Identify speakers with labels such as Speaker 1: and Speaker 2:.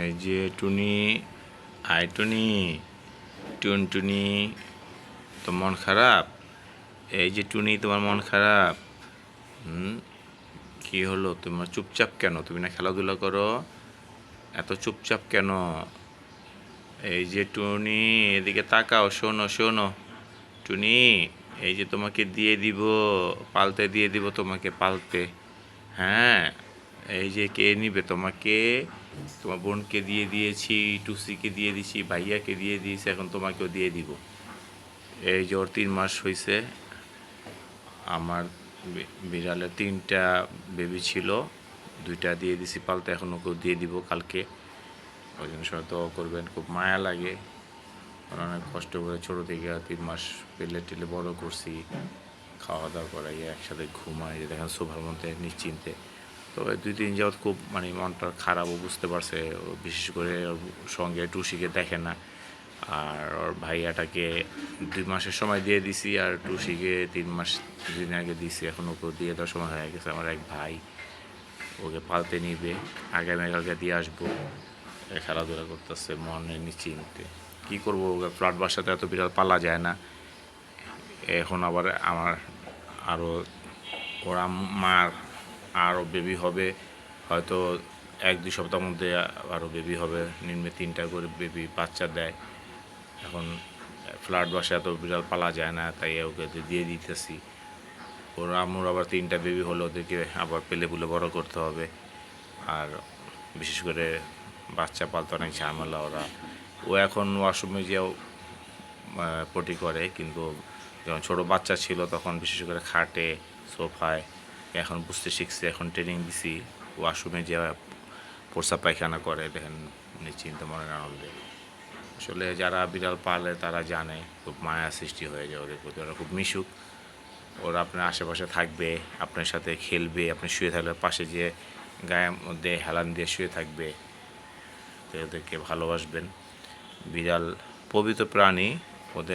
Speaker 1: এই যে টুনি, আয় টুনি, টুনটুনি তো মন খারাপ? এই যে টুনি, তোমার মন খারাপ। হুম? কি হলো? তোমার চুপচাপ কেন? তুমি না খেলাধুলা করো? এত চুপচাপ কেন? এই যে টুনি, এদিকে তাকাও, শোনো শোনো। টুনি, এই যে তোমাকে দিয়ে দিব, পালতে দিয়ে দিব তোমাকে, পালতে। হ্যাঁ এই যে কে নিবে তোমাকে? তোমার বোনকে দিয়ে দিয়েছি, টুসিকে দিয়ে দিয়েছি, ভাইয়াকে দিয়ে দিয়েছি, এখন তোমাকেও দিয়ে দিব। এই ওর তিন মাস হয়েছে আমার বিড়ালের তিনটা বেবি ছিল, দুইটা দিয়ে দিছি, পালতে এখন ওকেও দিয়ে দিব কালকে। ওই জন্য সবাই করবেন, খুব মায়া লাগে। অনেক কষ্ট করে ছোটো থেকে তিন মাস পেলে টেলে বড় করছি। খাওয়া দাওয়া করাই একসাথে ঘুমাই, দেখেন সোফার মধ্যে নিশ্চিন্তে। তো এই দুই দিন যাবৎ খুব মানে মনটা খারাপও বুঝতে পারছে। ও বিশেষ করে ওর সঙ্গে টুসিকে দেখে না। আর ওর ভাইয়াটাকে দুই মাসের সময় দিয়ে দিছি, আর টুসিকে তিন মাস দিন আগে দিছি। এখন ওকে দিয়ে দেওয়ার সময় হয়ে গেছে আমার এক ভাই। ওকে পালতে নিবে। আগামীকালকে দিয়ে আসব। খেলাধুলা করতেছে মনে নিশ্চিন্তে। কী করব? ওকে ফ্ল্যাট বাসাতে এত বিড়াল পালা যায় না। এখন আবার আমার আরও, ওরা মার আরও বেবি হবে। হয়তো এক, দুই সপ্তাহের মধ্যে আরও বেবি হবে। নিম্নে তিনটা করে বেবি বাচ্চা দেয়। এখন ফ্ল্যাট বাসায় এত বিড়াল পালা যায় না, তাই ওকে দিয়ে দিতেছি। ওর আম্মুর আবার তিনটা বেবি হলো, ওদেরকে আবার পেলে পুলে বড় করতে হবে। আর বিশেষ করে বাচ্চা পালতে অনেক ঝামেলা ওরা। ও এখন ওয়াশরুমে যেও পটি করে, কিন্তু যখন ছোটো বাচ্চা ছিল, তখন বিশেষ করে খাটে, সোফায় এখন বুঝতে শিখছে, এখন ট্রেনিং দিছি। ওয়াশরুমে যে প্রস্রাব পায়খানা করে, দেখেন নিশ্চিন্ত মনের আনন্দে আসলে যারা বিড়াল পালে, তারা জানে খুব মায়া সৃষ্টি হয়ে যায় ওদের প্রতি, ওরা খুব মিশুক। ওরা আপনার আশেপাশে থাকবে, আপনার সাথে খেলবে, আপনি শুয়ে থাকলে পাশে যে গায়ের মধ্যে হেলান দিয়ে শুয়ে থাকবে, তো এদেরকে ভালোবাসবেন। বিড়াল পবিত্র প্রাণী